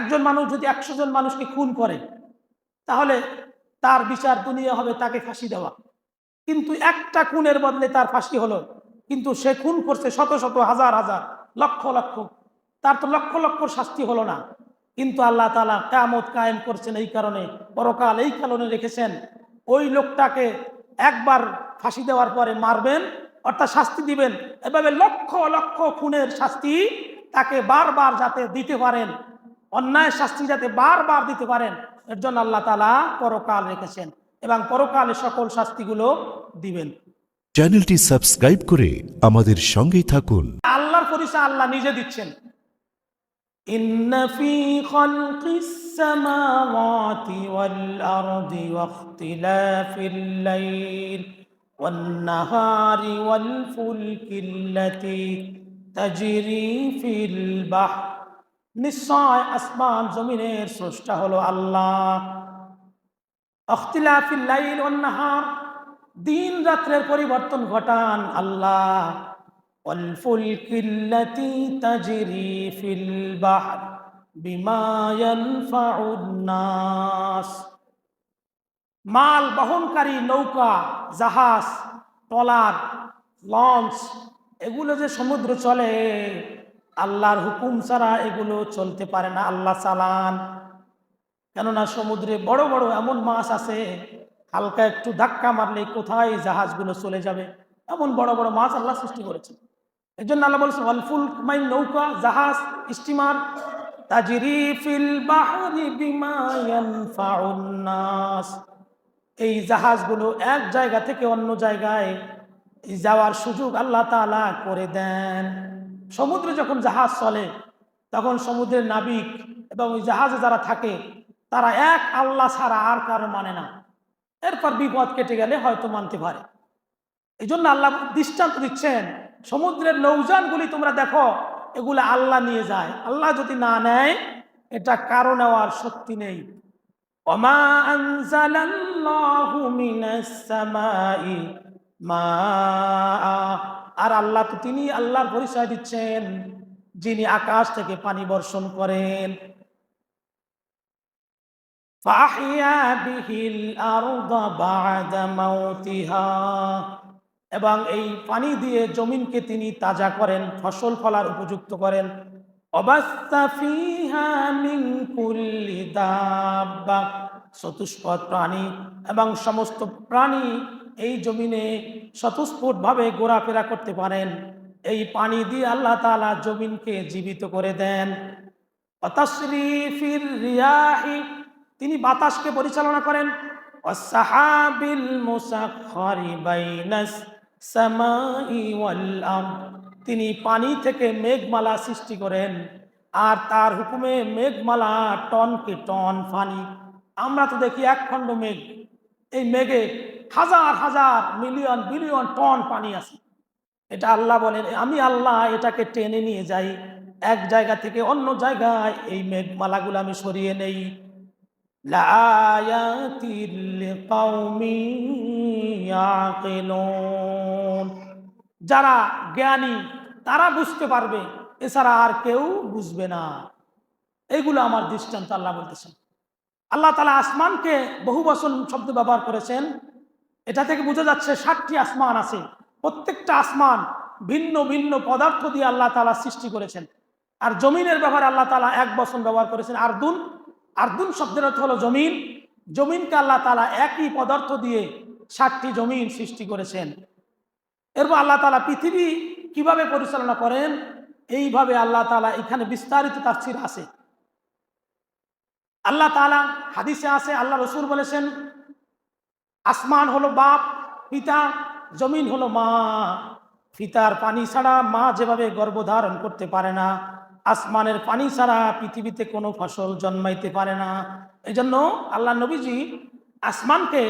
একজন মানুষ যদি একশো জন মানুষকে খুন করে, তাহলে তার বিচার দুনিয়া হবে তাকে ফাঁসি দেওয়া। কিন্তু একটা খুনের বদলে তার ফাঁসি হলো। কিন্তু সে খুন করছে শত শত হাজার হাজার, লক্ষ লক্ষ। তার তো লক্ষ লক্ষ শাস্তি হলো না। কিন্তু আল্লাহ তালা কেমত কায়েম করছেন এই কারণে, পরকাল এই কারণে রেখেছেন, ওই লোকটাকে একবার ফাঁসি দেওয়ার পরে মারবেন, অর্থাৎ শাস্তি দিবেন। এভাবে লক্ষ লক্ষ খুনের শাস্তি তাকে বারবার যাতে দিতে পারেন অন্যায় শাস্তি যাতে বারবার দিতে পারেন এর জন্য আল্লাহ তালা পরকাল রেখেছেন এবং পরকালে সকল শাস্তিগুলো দিবেন চ্যানেলটি সাবস্ক্রাইব করে আমাদের সঙ্গেই থাকুন আল্লাহর পরিচয় আল্লাহ নিজে দিচ্ছেন إن في خلق السماوات والأرض واختلاف الليل والنهار والفلك التي تجري في البحر নিশ্চয় আসমান জমিনের স্রষ্টা হলো আল্লাহ। অখতিলাফিল্লাইল অন্নাহার দিন রাত্রের পরিবর্তন ঘটান আল্লাহ। মাল বহনকারী নৌকা, জাহাজ টলার লঞ্চ, এগুলো যে সমুদ্র চলে আল্লাহর হুকুম ছাড়া এগুলো চলতে পারে না, আল্লাহ চালান। কেননা সমুদ্রে বড় বড় এমন মাছ আছে, হালকা একটু ধাক্কা মারলে কোথায় জাহাজগুলো চলে যাবে? এমন বড় বড় মাছ আল্লাহ সৃষ্টি করেছেন। এই জন্য আল্লাহ বলছেন অলফুল মাইন নৌকা, জাহাজ, স্টিমার এই জাহাজগুলো এক জায়গা থেকে অন্য জায়গায় যাওয়ার সুযোগ আল্লাহ তাআলা করে দেন। সমুদ্রে যখন জাহাজ চলে, তখন সমুদ্রের নাবিক এবং ওই জাহাজে যারা থাকে, তারা এক আল্লাহ ছাড়া আর কারও মানে না। এরপর বিপদ কেটে গেলে হয়তো মানতে পারে। এই জন্য আল্লাহ দৃষ্টান্ত দিচ্ছেন, সমুদ্রের নৌযানগুলি তোমরা দেখো, এগুলো আল্লাহ নিয়ে যায়। আল্লাহ যদি না নেয়, এটা কারও নেওয়ার শক্তি নেই। ওমা আর আল্লাহ তো তিনি আল্লাহর পরিচয় দিচ্ছেন, যিনি আকাশ থেকে পানি বর্ষণ করেন। এবং এই পানি দিয়ে জমিনকে তিনি তাজা করেন, ফসল ফলার উপযুক্ত করেন। চতুষ্পদ প্রাণী এবং সমস্ত প্রাণী এই জমিনে স্বতঃস্ফূর্তভাবে ঘোরাফেরা করতে পারেন। এই পানি দিয়ে আল্লাহ তাআলা জমিনকে জীবিত করে দেন। রিয়াহি, তিনি বাতাসকে পরিচালনা করেন। তিনি পানি থেকে মেঘমালা সৃষ্টি করেন। আর তার হুকুমে মেঘমালা টনকে টন পানি আমরা তো দেখি এক খণ্ড মেঘ। এই মেঘে হাজার হাজার মিলিয়ন, বিলিয়ন টন পানি আছে। এটা আল্লাহ বলেন, আমি আল্লাহ এটাকে টেনে নিয়ে যাই, এক জায়গা থেকে অন্য জায়গায় এই মেঘমালাগুলো আমি সরিয়ে নেই। যারা জ্ঞানী, তারা বুঝতে পারবে, এছাড়া আর কেউ বুঝবে না। এগুলো আমার দৃষ্টান্ত আল্লাহ বলতেছেন। আল্লাহ তালা আসমানকে বহু বচন শব্দ ব্যবহার করেছেন। এটা থেকে বোঝা যাচ্ছে ষাটটি আসমান আছে। প্রত্যেকটা আসমান ভিন্ন ভিন্ন পদার্থ দিয়ে আল্লাহ তালা সৃষ্টি করেছেন। আর জমিনের ব্যাপারে আল্লাহ তালা এক বচন ব্যবহার করেছেন, আর্দুন। আর্দুন শব্দের অর্থ হলো জমিন। জমিনকে আল্লাহ তালা একই পদার্থ দিয়ে ষাটটি জমিন সৃষ্টি করেছেন। এরপর আল্লাহ তালা পৃথিবী কীভাবে পরিচালনা করেন? এইভাবে আল্লাহ তালা এখানে বিস্তারিত তাফসির আছে। আল্লাহ তালা হাদিসে আছে, আল্লাহ রসুল বলেছেন আসমান হলো বাপ, পিতা, জমিন হলো মা। পিতার পানি ছাড়া মা যেভাবে গর্ভধারণ করতে পারে না, আসমানের পানি ছাড়া পৃথিবীতে কোনো ফসল জন্মাইতে পারে না। এই জন্য আল্লাহ নবীজি আসমানকে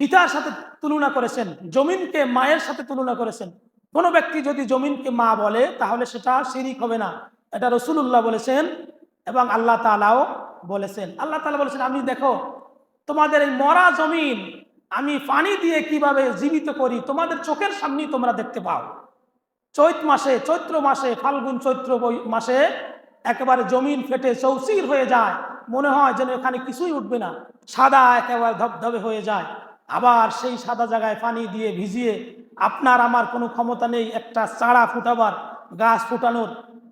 পিতার সাথে তুলনা করেছেন, জমিনকে মায়ের সাথে তুলনা করেছেন। কোনো ব্যক্তি যদি জমিনকে মা বলে, তাহলে সেটা শিরিক হবে না। এটা রসুল্লাহ বলেছেন এবং আল্লাহ তালাও বলেছেন। আল্লাহ তালা বলেছেন আমি দেখো তোমাদের এই মরা জমিন আমি পানি দিয়ে কীভাবে জীবিত করি? তোমাদের চোখের সামনেই তোমরা দেখতে পাও। চৈত মাসে, চৈত্র মাসে, ফাল্গুন চৈত্র মাসে একেবারে জমিন ফেটে চৌচির হয়ে যায়। মনে হয় যেন এখানে কিছুই উঠবে না। সাদা একেবারে ধবধবে হয়ে যায়। আবার সেই সাদা জায়গায় পানি দিয়ে ভিজিয়ে আপনার আমার কোনো ক্ষমতা নেই, একটা চারা ফুটাবার, গাছ ফুটানোর।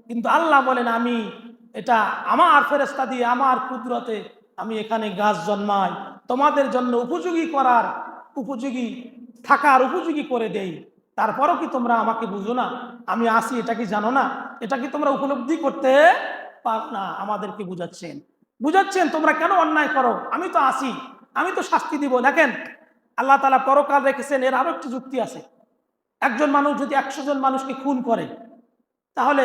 কিন্তু আল্লাহ বলেন, আমি এটা আমার ফেরেস্তা দিয়ে, আমার কুদরতে আমি এখানে গাছ জন্মাই। তোমাদের জন্য উপযোগী করার উপযোগী থাকার উপযোগী করে দেই। তারপরও কি তোমরা আমাকে বুঝো না? আমি আসি, এটা কি জানো না? এটা কি তোমরা উপলব্ধি করতে পার না? আমাদেরকে বুঝাচ্ছেন। বুঝাচ্ছেন, তোমরা কেন অন্যায় করো? আমি তো আসি, আমি তো শাস্তি দিব। দেখেন, আল্লাহ তালা পরকাল রেখেছেন, এর আরও একটি যুক্তি আছে। একজন মানুষ যদি একশো জন মানুষকে খুন করে, তাহলে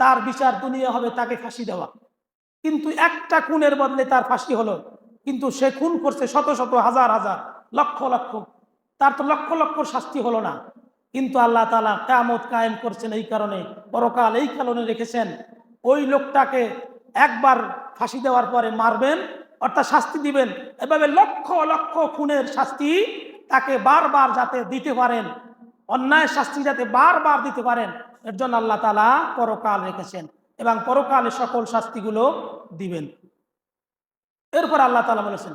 তার বিচার দুনিয়া হবে, তাকে ফাঁসি দেওয়া। কিন্তু একটা খুনের বদলে তার ফাঁসি হলো। কিন্তু সে খুন করছে শত শত হাজার হাজার, লক্ষ লক্ষ। তার তো লক্ষ লক্ষ শাস্তি হলো না। কিন্তু আল্লাহ তালা কামত কায়েম করছেন এই কারণে, পরকাল এই কারণে রেখেছেন, ওই লোকটাকে একবার ফাঁসি দেওয়ার পরে মারবেন, অর্থাৎ শাস্তি দিবেন। এভাবে লক্ষ লক্ষ খুনের শাস্তি তাকে বারবার যাতে দিতে পারেন, অন্যায় শাস্তি যাতে বারবার দিতে পারেন, এর জন্য আল্লাহ তালা পরকাল রেখেছেন। এবং পরকালে সকল শাস্তিগুলো দিবেন। এরপর আল্লাহ তালা বলেছেন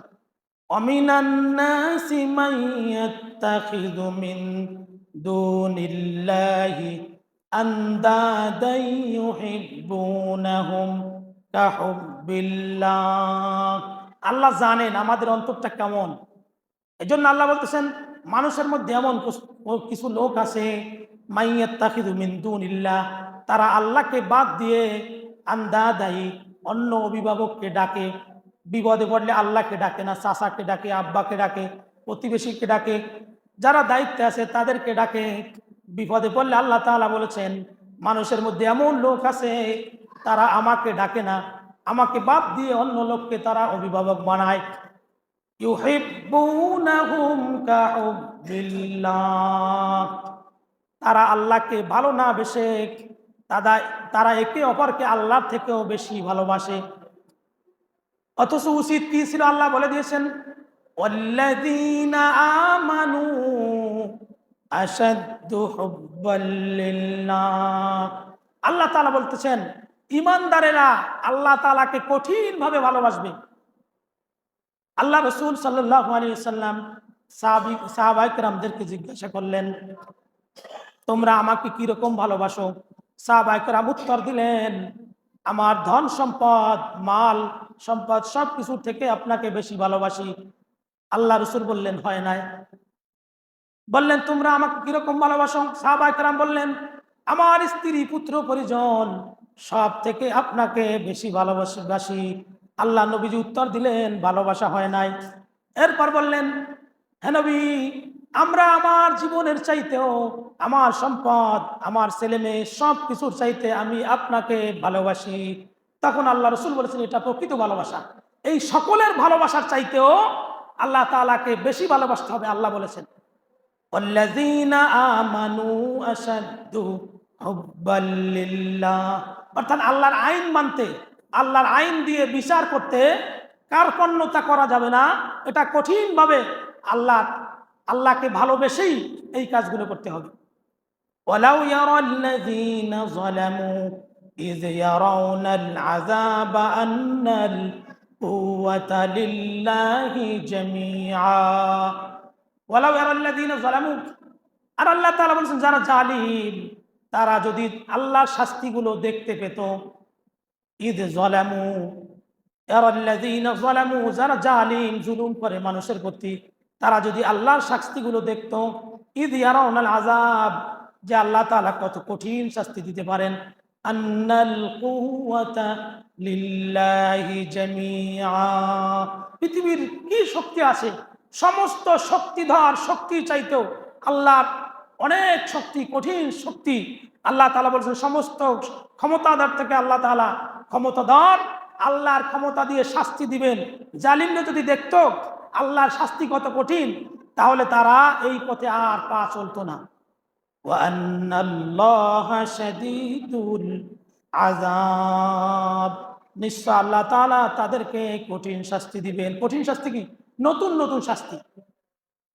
আল্লাহ জানেন আমাদের অন্তরটা কেমন। এই জন্য আল্লাহ বলতেছেন, মানুষের মধ্যে এমন কিছু লোক আছে মাইয়াত্তাখিদু মিন্দুন ইল্লাহ তারা আল্লাহকে বাদ দিয়ে আন্দাদায়ী অন্য অভিভাবককে ডাকে। বিপদে পড়লে আল্লাহকে ডাকে না, চাচাকে ডাকে, আব্বাকে ডাকে, প্রতিবেশীকে ডাকে। যারা দায়িত্বে আছে তাদেরকে ডাকে। বিপদে পড়লে আল্লাহ তাআলা বলেছেন, মানুষের মধ্যে এমন লোক আছে, তারা আমাকে ডাকে না। আমাকে বাদ দিয়ে অন্য লোককে তারা অভিভাবক বানায়। তারা আল্লাহকে ভালো না বেশে তারা তারা একে অপরকে আল্লাহর থেকেও বেশি ভালোবাসে। অথচ উচিত কি ছিল আল্লাহ বলে দিয়েছেন? আমানু আল্লাহ তালা বলতেছেন ইমানদারেরা আল্লাহ তালাকে কঠিনভাবে ভালোবাসবে। আল্লাহ রসুল সাল্লাম সাহাবাহিক রামদেরকে জিজ্ঞাসা করলেন, তোমরা আমাকে কীরকম ভালোবাসো? সাহাবাইকরাম উত্তর দিলেন, আমার ধন সম্পদ, মাল সম্পদ সব কিছু থেকে আপনাকে বেশি ভালোবাসি। আল্লাহ রসুল বললেন, হয় নাই। বললেন, তোমরা আমাকে কীরকম ভালোবাসো? সাহাবাইকরাম বললেন, আমার স্ত্রী, পুত্র, পরিজন সব থেকে আপনাকে বেশি ভালোবাসবাসি আল্লাহ নবীজি উত্তর দিলেন, ভালোবাসা হয় নাই। এরপর বললেন হ্যাঁ নবী আমরা আমার জীবনের চাইতেও, আমার সম্পদ, আমার ছেলে মেয়ে সব কিছুর চাইতে আমি আপনাকে ভালোবাসি। তখন আল্লাহ রসুল বলেছেন, এটা প্রকৃত ভালোবাসা। এই সকলের ভালোবাসার চাইতেও আল্লাহ তালাকে বেশি ভালোবাসতে হবে, আল্লাহ বলেছেন। অর্থাৎ আল্লাহর আইন মানতে, আল্লাহর আইন দিয়ে বিচার করতে কার্পণ্যতা করা যাবে না? এটা কঠিনভাবে আল্লাহ আল্লাহকে ভালোবেসেই এই কাজগুলো করতে হবে ولو يرى الذين ظلموا إذ يرون العذاب أن القوة لله جميعا ওয়ালাউ ইয়ারাল্লাযীনা যালামু আর আল্লাহ তাআলা বলেছেন যারা জালিম তারা যদি আল্লাহর শাস্তিগুলো দেখতে পেত ঈদ জালামু ইয়ারাল্লাযীনা যালামু যারা জালিম জুলুম করে মানুষের প্রতি তারা যদি আল্লাহর শাস্তিগুলো দেখত ঈদ ইয়ারাউনাল আযাব, যে আল্লাহ তাআলা কত কঠিন শাস্তি দিতে পারেন। পৃথিবীর কি শক্তি আছে? সমস্ত শক্তিধর শক্তি চাইতেও আল্লাহর অনেক শক্তি, কঠিন শক্তি। আল্লাহ তালা বলছেন, সমস্ত ক্ষমতাদার থেকে আল্লাহ তালা ক্ষমতাধর, আল্লাহর ক্ষমতা দিয়ে শাস্তি দিবেন। জালিমরা যদি দেখতো আল্লাহর শাস্তি কত কঠিন, তাহলে তারা এই পথে আর পা চলতো না। আজাব নিশ্চয় আল্লাহ তালা তাদেরকে কঠিন শাস্তি দিবেন। কঠিন শাস্তি কি? নতুন নতুন শাস্তি।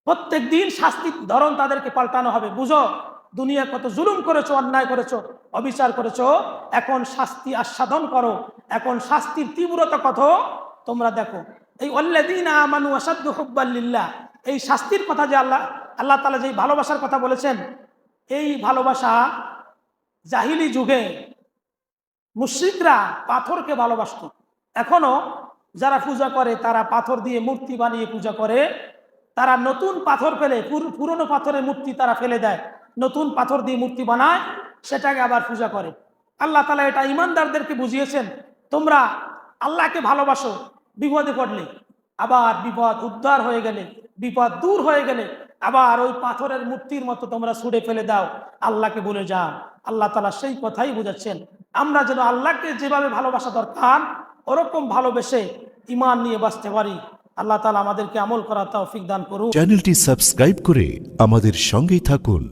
প্রত্যেক দিন শাস্তির ধরন তাদেরকে পাল্টানো হবে। বুঝো? দুনিয়া কত জুলুম করেছ, অন্যায় করেছ, অবিচার করেছ, এখন শাস্তি আস্বাদন করো। এখন শাস্তির তীব্রতা কত? তোমরা দেখো এই অল্লাদিন আমানু আসাদ্দু হুব্বাল্লিল্লাহ এই শাস্তির কথা যে আল্লাহ আল্লাহ তালা যে ভালোবাসার কথা বলেছেন, এই ভালোবাসা জাহিলি যুগে মুশ্রিকরা পাথরকে ভালোবাসত। এখনও যারা পূজা করে, তারা পাথর দিয়ে মূর্তি বানিয়ে পূজা করে। তারা নতুন পাথর ফেলে, পুর- পুরনো পাথরের মূর্তি তারা ফেলে দেয়। নতুন পাথর দিয়ে মূর্তি বানায়, সেটাকে আবার পূজা করে। আল্লাহ তালা এটা ইমানদারদেরকে বুঝিয়েছেন, তোমরা আল্লাহকে ভালোবাসো বিপদে পড়লে, আবার বিপদ উদ্ধার হয়ে গেলে, বিপদ দূর হয়ে গেলে, আবার ওই পাথরের মূর্তির মতো তোমরা ছুড়ে ফেলে দাও। আল্লাহকে বলে যাও। আল্লাহ তালা সেই কথাই বুঝাচ্ছেন। আমরা যেন আল্লাহকে যেভাবে ভালোবাসা দরকার, ওরকম ভালোবেসে ইমান নিয়ে বাঁচতে পারি। আল্লাহ তালা আমাদেরকে আমল করা তৌফিক দান করুন চ্যানেলটি সাবস্ক্রাইব করে আমাদের সঙ্গেই থাকুন।